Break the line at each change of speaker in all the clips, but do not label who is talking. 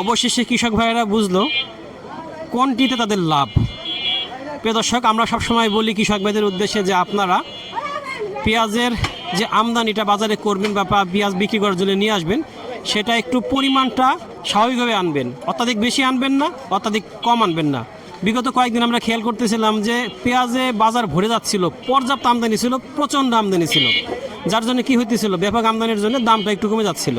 অবশেষে কৃষক ভাইয়েরা বুঝলো, কোনটিতে তাদের লাভ? প্রিয় দর্শক, আমরা সবসময় বলি কৃষক ভাইদের উদ্দেশ্যে যে আপনারা পেঁয়াজের যে আমদানিটা বাজারে করবেন বা পেঁয়াজ বিক্রি করার জন্য নিয়ে আসবেন, সেটা একটু পরিমাণটা স্বাভাবিকভাবে আনবেন। অত্যাধিক বেশি আনবেন না, অত্যাধিক কম আনবেন না। বিগত কয়েকদিন আমরা খেয়াল করতেছিলাম যে পেঁয়াজে বাজার ভরে যাচ্ছিল, পর্যাপ্ত আমদানি ছিল, প্রচণ্ড আমদানি ছিল। যার জন্য কি হইতেছিল? ব্যাপক আমদানির জন্য দামটা একটু কমে যাচ্ছিল।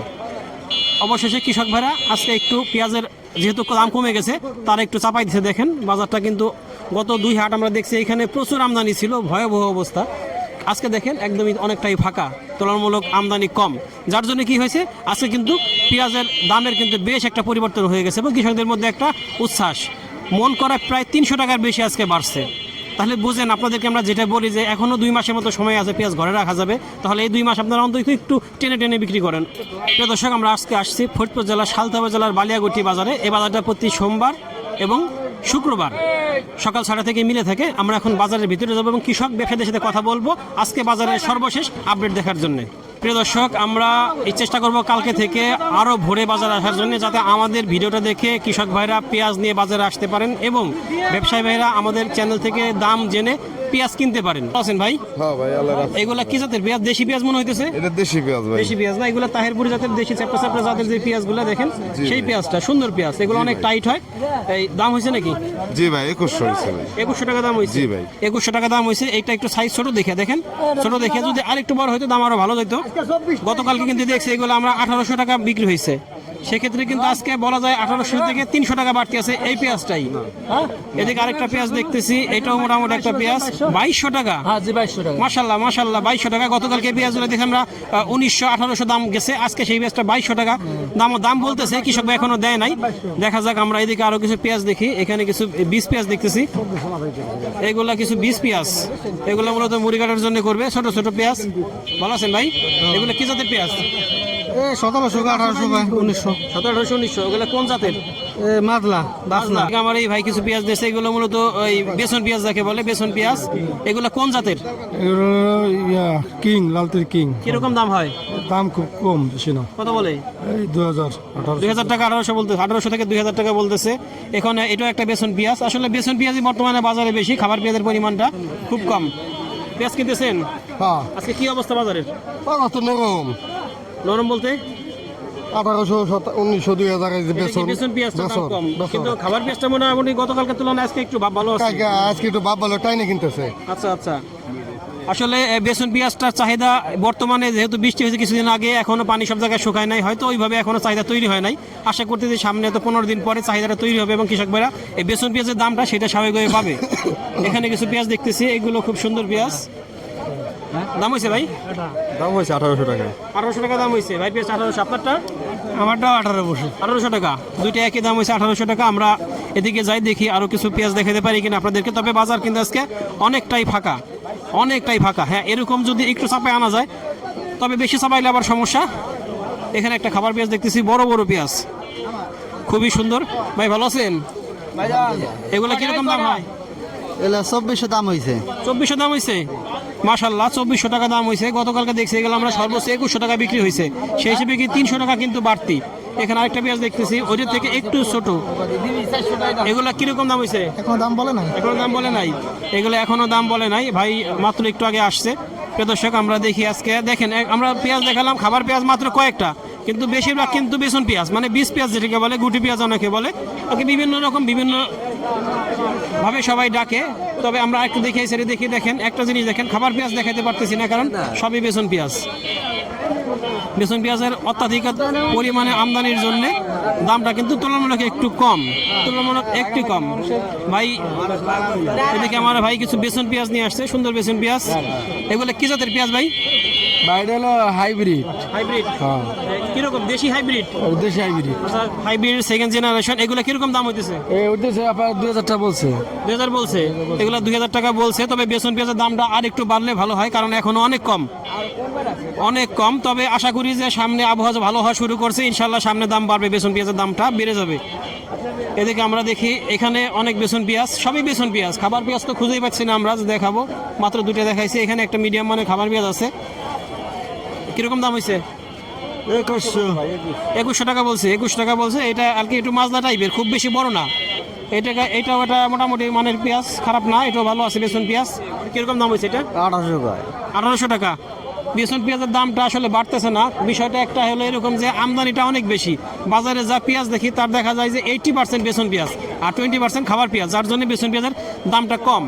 অবশেষে কৃষক ভাইরা, আজকে একটু পেঁয়াজের যেহেতু দাম কমে গেছে, তারা একটু চাপাই দিতে দেখেন, বাজারটা কিন্তু গত দুই হাট আমরা দেখছি, এখানে প্রচুর আমদানি ছিল, ভয়াবহ অবস্থা। আজকে দেখেন, একদমই অনেকটাই ফাঁকা, তুলনামূলক আমদানি কম। যার জন্য কি হয়েছে, আজকে কিন্তু পেঁয়াজের দামের কিন্তু বেশ একটা পরিবর্তন হয়ে গেছে এবং কৃষকদের মধ্যে একটা উচ্ছ্বাস। মন করা প্রায় তিনশো টাকার বেশি আজকে বাড়ছে। তাহলে বুঝেন, আপনাদেরকে আমরা যেটা বলি যে এখনও দুই মাসের মতো সময় আছে, পেঁয়াজ ঘরে রাখা যাবে। তাহলে এই দুই মাস আপনারা অন্তত একটু টেনে টেনে বিক্রি করেন। প্রিয় দর্শক, আমরা আজকে আসছি ফরিদপুর জেলার সালতাবা জেলার বালিয়াগুটি বাজারে। এই বাজারটা প্রতি সোমবার এবং শুক্রবার সকাল ছটা থেকে মিলে থাকে। আমরা এখন বাজারের ভিতরে যাব এবং কৃষক ব্যবসায়ীদের সাথে কথা বলব। আজকে বাজারের সর্বশেষ আপডেট দেখার জন্য। প্রিয় দর্শক, আমরা এই চেষ্টা করব কালকে থেকে আরও ভোরে বাজারে আসার জন্য যাতে আমাদের ভিডিওটা দেখে কৃষক ভাইরা পেঁয়াজ নিয়ে বাজারে আসতে পারেন এবং ব্যবসায়ী ভাইরা আমাদের চ্যানেল থেকে দাম জেনে পেঁয়াজ কিনতে পারেন। আছেন ভাই?
হ্যাঁ ভাই আল্লাহ রাখছে
এগুলা কি জাতের পেঁয়াজ? দেশি পেঁয়াজ মনে হইতেছে?
এটা দেশি পেঁয়াজ ভাই।
দেশি পেঁয়াজ না? এগুলো তাহেরপুরি জাতের দেশি চ্যাপটা চ্যাপটা জাতের যে পেঁয়াজগুলো দেখেন সেই পেঁয়াজটা সুন্দর পেঁয়াজ। এগুলো অনেক টাইট হয়। এই দাম হয়েছে নাকি?
জি ভাই একুশশো হয়েছে ভাই।
একুশশো টাকা দাম হয়েছে।
জি ভাই।
একুশশো টাকা দাম হয়েছে। এইটা একটু সাইজ ছোট দেখে দেখেন। ছোট দেখে যদি আরেকটু বড় হইতো দাম আরও ভালো যেত গতকালকে কিন্তু দেখছি এগুলো আমরা আঠারোশো টাকা বিক্রি হয়েছে। সেক্ষেত্রে কিন্তু আজকে বলা যায় আঠারোশো থেকে তিনশো টাকা বাড়তি আছে এই পেঁয়াজটাই। এদিকে আরেকটা পেঁয়াজ দেখতেছি এটাও মোটামুটি একটা পেঁয়াজ। বাইশশো টাকা।
হ্যাঁ জি বাইশশো টাকা।
মাসাল্লাহ মাসাল্লাহ বাইশশো টাকা। গতকালকে পেঁয়াজগুলো দেখে আমরা উনিশশো আঠারোশো দাম গেছে আজকে সেই পেঁয়াজটা বাইশশো টাকা। দাম দাম বলতেছে কৃষক এখনও দেয় নাই। দেখা যাক আমরা এদিকে আরও কিছু পেঁয়াজ দেখি। এখানে কিছু বীজ পেঁয়াজ দেখতেছি। এগুলা কিছু বীজ পেঁয়াজ। এগুলো মূলত মুড়ি কাটার জন্য করবে ছোট ছোট পেঁয়াজ। ভালো আছেন ভাই? এগুলো কি জাতের পেঁয়াজ?
এ সতেরোশো আঠারোশো উনিশশো।
সতেরো আঠারোশো উনিশশো এগুলো কোন জাতের?
মাদলা
আমার এই ভাই কিছু পেঁয়াজ দিয়েছে এগুলো মূলত ওই বেসন পেঁয়াজ যাকে বলে বেসন পেঁয়াজ। এগুলো কোন জাতের?
এগুলো ইয়া কিং লালতির কিং।
কীরকম দাম হয়?
দাম খুব কম বেশি না।
কত বলে?
এই দু হাজার আঠারো
দুই হাজার টাকা আঠারোশো বলতে আঠারোশো থেকে দুই হাজার টাকা বলতেছে। এখন এটাও একটা বেসন পেঁয়াজ। আসলে বেসন পেঁয়াজই বর্তমানে বাজারে বেশি খাবার পেঁয়াজের পরিমাণটা খুব কম। পেঁয়াজ কিনতেছেন?
হ্যাঁ।
আজকে কি অবস্থা বাজারের?
তো নরম।
নরম বলতে?
আঠারোশো উনিশশো দুই হাজার
এটা বেসন পেঁয়াজটা দাম কম? কিন্তু খাবার পেঁয়াজটা মোটামুটি গতকালকে তুলনায় আজকে একটু ভাব ভালো আছে।
আজকে একটু বাপ ভালো টাইনে কিনতেছে।
আচ্ছা আচ্ছা। আসলে বেসন পেঁয়াজটার চাহিদা বর্তমানে যেহেতু বৃষ্টি হয়েছে কিছুদিন আগে এখনও পানি সব জায়গায় শুকায় নাই। হয়তো ওইভাবে এখনও চাহিদা তৈরি হয় নাই। আশা করতে যে সামনে তো পনেরো দিন পরে চাহিদাটা তৈরি হবে এবং কৃষক ভাইরা এই বেসন পেঁয়াজের দামটা সেটা স্বাভাবিকভাবে পাবে। এখানে কিছু পেঁয়াজ দেখতেছি। এগুলো খুব সুন্দর পেঁয়াজ। দাম হয়েছে ভাই?
দাম হয়েছে আঠারোশো টাকা।
আঠারোশো টাকা দাম হয়েছে ভাই পেঁয়াজ আঠারোশো আপনারটা?
আমারটাও আঠারো বসে।
আঠারোশো টাকা। দুইটা একই দাম হয়েছে আঠারোশো টাকা। আমরা এদিকে যাই দেখি আরও কিছু পেঁয়াজ দেখাতে পারি কিনা আপনাদেরকে। তবে বাজার কিন্তু আজকে অনেকটাই ফাঁকা। অনেকটাই ফাঁকা। হ্যাঁ এরকম যদি একটু চাপায় আনা যায় তবে বেশি চাপাইলে আবার সমস্যা। এখানে একটা খাবার পেঁয়াজ দেখতেছি বড় বড় পেঁয়াজ। খুবই সুন্দর। ভাই ভালো আছেন? এগুলো কীরকম দাম হয়?
এলা চব্বিশশো দাম হয়েছে
চব্বিশশো দাম হয়েছে মাশাল্লাহ চব্বিশশো টাকা দাম হয়েছে গতকালকে দেখছি এগুলো আমরা সর্বোচ্চ একুশশো টাকা বিক্রি হয়েছে সেই হিসেবে কি তিনশো টাকা কিন্তু বাড়তি। এখানে আরেকটা পেঁয়াজ দেখতেছি ওদের থেকে একটু ছোট। এগুলো কীরকম দাম হয়েছে
এখনও দাম বলে নাই।
এখনও দাম বলে নাই। এগুলো এখনও দাম বলে নাই। ভাই মাত্র একটু আগে আসছে। প্রিয় দর্শক আমরা দেখি আজকে। দেখেন আমরা পেঁয়াজ দেখালাম খাবার পেঁয়াজ মাত্র কয়েকটা। কিন্তু বেশিরভাগ কিন্তু বেসন পেঁয়াজ মানে বিষ পেঁয়াজ যেটাকে বলে গুটি পেঁয়াজ অনেকে বলে। ওকে বিভিন্ন রকম বিভিন্ন ভাবে সবাই ডাকে। তবে আমরা একটু দেখে সেটা দেখি দেখেন একটা জিনিস দেখেন খাবার পেঁয়াজ দেখাতে পারতেছি না কারণ সবই বেসন পেঁয়াজ। বেসন পেঁয়াজের অত্যাধিক পরিমাণে আমদানির জন্য দামটা কিন্তু তুলনামূলক একটু কম তুলনামূলক একটু কম। ভাই এদিকে আমার ভাই কিছু বেসন পেঁয়াজ নিয়ে আসছে সুন্দর বেসন পেঁয়াজ। এগুলো কি জাতের পেঁয়াজ ভাই?
বাইরে হলো হাইব্রিড।
হাইব্রিড?
হ্যাঁ।
কীরকম দেশি হাইব্রিড?
দেশি হাইব্রিড।
হাইব্রিড সেকেন্ড জেনারেশন এগুলো কীরকম দাম হইতেছে?
এই উদ্দেশ্যে আপনার দুই হাজার টাকা বলছে।
দুই হাজার বলছে? এগুলো দুই হাজার টাকা বলছে তবে বেসন পেঁয়াজের দামটা আর একটু বাড়লে ভালো হয় কারণ এখনও অনেক কম। অনেক কম তবে আশা করি যে সামনে আবহাওয়া ভালো হওয়া শুরু করছে ইনশাল্লাহ সামনে দাম বাড়বে বেসন পেঁয়াজের দামটা বেড়ে যাবে। এদিকে আমরা দেখি এখানে অনেক বেসন পেঁয়াজ সবই বেসন পেঁয়াজ। খাবার পেঁয়াজ তো খুঁজেই পাচ্ছি না আমরা দেখাবো। মাত্র দুটো দেখাইছি এখানে একটা মিডিয়াম মানে খাবার পেঁয়াজ আছে। কীরকম দাম হয়েছে
একুশশো।
একুশশো টাকা বলছে একুশ টাকা বলছে। এটা আর কি একটু মাজলা টাইপের খুব বেশি বড় না। এটা এটা এটা মোটামুটি মানের পেঁয়াজ খারাপ না এটাও ভালো আছে বেসন পেঁয়াজ। কীরকম দাম হয়েছে এটা?
আঠারোশো টাকা।
আঠারোশো টাকা। বেসন পেঁয়াজের দামটা আসলে বাড়তেছে না। বিষয়টা একটা হলো এরকম যে আমদানিটা অনেক বেশি। বাজারে যা পেঁয়াজ দেখি, তার দেখা যায় যে এইটি পার্সেন্ট বেসন পেঁয়াজ আর টোয়েন্টি পার্সেন্ট খাবার পেঁয়াজ। যার জন্য বেসন পেঁয়াজের দামটা কম।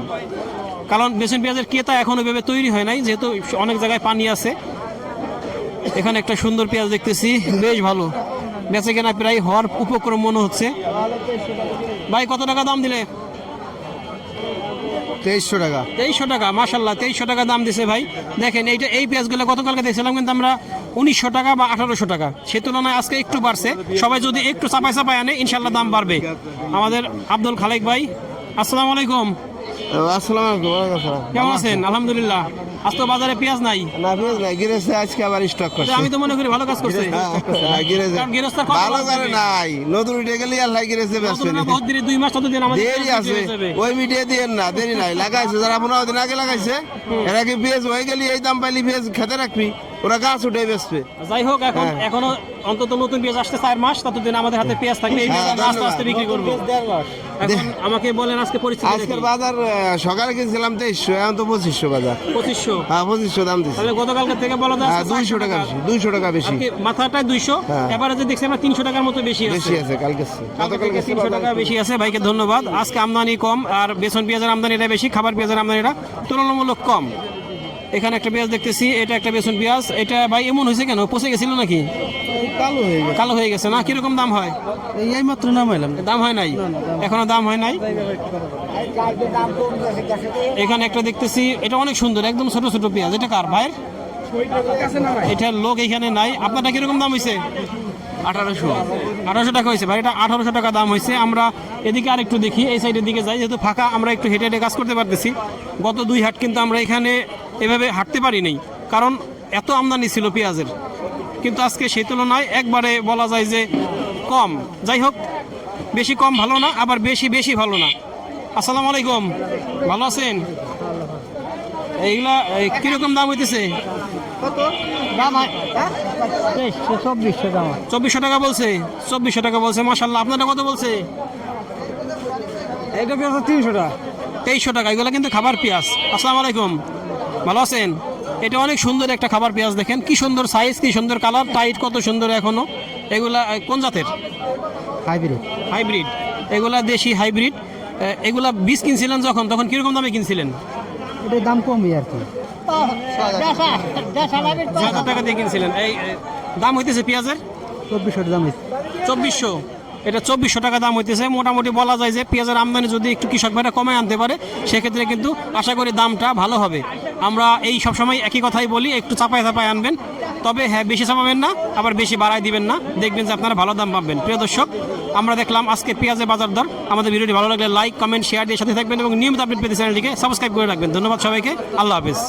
কারণ বেসন পেঁয়াজের ক্রেতা এখনও ভেবে তৈরি হয় নাই, যেহেতু অনেক জায়গায় পানি আছে। এখানে একটা সুন্দর পেঁয়াজ দেখতেছি, বেশ ভালো। বেচে কেনা প্রায় হওয়ার উপক্রম মনে হচ্ছে। ভাই, কত টাকা দাম দিলে?
তেইশশো টাকা।
তেইশশো টাকা মাসাল্লাহ তেইশশো টাকা দাম দিছে ভাই। দেখেন, এইটা এই পেঁয়াজগুলো গতকালকে দিয়েছিলাম, কিন্তু আমরা উনিশশো টাকা বা আঠারোশো টাকা। সে তুলনায় আজকে একটু বাড়ছে। সবাই যদি একটু চাপাই চাপাই আনে ইনশাল্লাহ দাম বাড়বে। আমাদের আব্দুল খালেক ভাই, আসসালামু আলাইকুম।
আসসালাম আলাইকুম ওয়ালাইকুম।
কেমন আছেন? আলহামদুলিল্লাহ। আজ তো বাজারে পেঁয়াজ নাই।
না পেঁয়াজ নাই গিরেছে আজকে আবার স্টক করছে।
আমি তো মনে করি ভালো কাজ করছে।
হ্যাঁ, গিরেছে।
খবর
ভালো করে। নাই। নতুন উঠে গেলে আল্লাহ গিরেছে ব্যস্ত
বহুত দেরি দুই মাস ততদিন আমাদের
দেরি আছে। ওই মিডিয়া দিয়ে না দেরি নাই। লাগাইছে যারা পনেরো দিন আগে লাগাইছে এরা কি পেঁয়াজ হয়ে গেলি এই দাম পাইলি পেঁয়াজ খেতে রাখবি? ওরা গাছ উঠে বেসবে
যাই হোক এখন
হ্যাঁ।
এখনও অন্তত নতুন পেঁয়াজ আসতে চার মাস ততদিন আমাদের হাতে পেঁয়াজ থাকবে এই পেঁয়াজ
হ্যাঁ,
আমরা আস্তে আস্তে বিক্রি করব। এখন আমাকে বলেন আজকে পরিস্থিতি
আজকের বাজার সকালে কিনছিলাম তেইশশো এখন তো পঁচিশশো বাজার।
পঁচিশশো?
হ্যাঁ পঁচিশশো দাম দিচ্ছে
তাহলে গতকালকে থেকে বলা যায়
হ্যাঁ দুইশো টাকা বেশি দুইশো টাকা বেশি।
মাথাটায় দুইশো। এবারে যে দেখছি আমরা তিনশো টাকার মতো বেশি আছে।
বেশি আছে কালকে
কালকে থেকে তিনশো টাকা বেশি আছে। ভাইকে ধন্যবাদ। আজকে আমদানি কম আর বেসন পেঁয়াজের আমদানিটা বেশি খাবার পেঁয়াজের আমদানিটা তুলনামূলক কম। এখানে একটা পেঁয়াজ দেখতেছি এটা একটা বেসন পেঁয়াজ। এটা ভাই এমন হয়েছে কেন? পচে গেছিল নাকি?
কালো হয়ে গেছে।
কালো হয়ে গেছে না? কীরকম দাম হয়?
এই মাত্র নামাইলাম।
দাম হয় নাই? এখনও দাম হয় নাই? এখানে একটা দেখতেছি এটা অনেক সুন্দর একদম ছোট ছোট পেঁয়াজ। এটা কার ভাইয়ের? এটার লোক এখানে নাই। আপনারটা কীরকম দাম হয়েছে? আঠারোশো। আঠারোশো টাকা হয়েছে ভাই। এটা আঠারোশো টাকা দাম হয়েছে। আমরা এদিকে আর একটু দেখি এই সাইডের দিকে যাই। যেহেতু ফাঁকা আমরা একটু হেঁটে হেঁটে কাজ করতে পারতেছি। গত দুই হাট কিন্তু আমরা এখানে এভাবে হাঁটতে পারি নাই। কারণ এত আমদানি ছিল পেঁয়াজের। কিন্তু আজকে সেই তুলনায় একবারে বলা যায় যে কম। যাই হোক বেশি কম ভালো না আবার বেশি বেশি ভালো না। আসসালামু আলাইকুম। ভালো আছেন? এইগুলা কীরকম দাম হইতেছে?
চব্বিশশো
চব্বিশশো টাকা বলছে চব্বিশশো টাকা বলছে মাসাল্লাহ আপনারা কত বলছে?
এইটা পেঁয়াজ তিনশো টাকা।
তেইশশো টাকা এগুলো কিন্তু খাবার পেঁয়াজ। আসসালামু আলাইকুম। ভালো আছেন? এটা অনেক সুন্দর একটা খাবার পেঁয়াজ দেখেন। কি সুন্দর সাইজ কি সুন্দর কালার টাইট কত সুন্দর এখনও। এগুলা কোন জাতের?
হাইব্রিড
হাইব্রিড এগুলা দেশি হাইব্রিড এগুলা বীজ কিনছিলেন যখন? তখন কীরকম দামে কিনছিলেন?
এটার দাম কমই আর কি।
হাজার টাকা দিয়ে কিনছিলেন? এই দাম হইতেছে পেঁয়াজের?
চব্বিশশো দাম
চব্বিশশো। এটা চব্বিশশো টাকা দাম হইতেছে। মোটামুটি বলা যায় যে পেঁয়াজের আমদানি যদি একটু কৃষক ভাইরা কমে আনতে পারে সেক্ষেত্রে কিন্তু আশা করি দামটা ভালো হবে। আমরা এই সবসময় একই কথাই বলি, একটু চাপায় চাপায় আনবেন। তবে হ্যাঁ বেশি চাপাবেন না, আবার বেশি বাড়ায় দিবেন না। দেখবেন যে আপনারা ভালো দাম পাবেন। প্রিয় দর্শক, আমরা দেখলাম আজকে পেঁয়াজের বাজার দর। আমাদের ভিডিওটি ভালো লাগলে লাইক কমেন্ট শেয়ার দিয়ে সাথে থাকবেন এবং নিয়মিত আপনি পেতে চ্যানেলটিকে সাবস্ক্রাইব করে রাখবেন। ধন্যবাদ সবাইকে। আল্লাহ হাফিজ।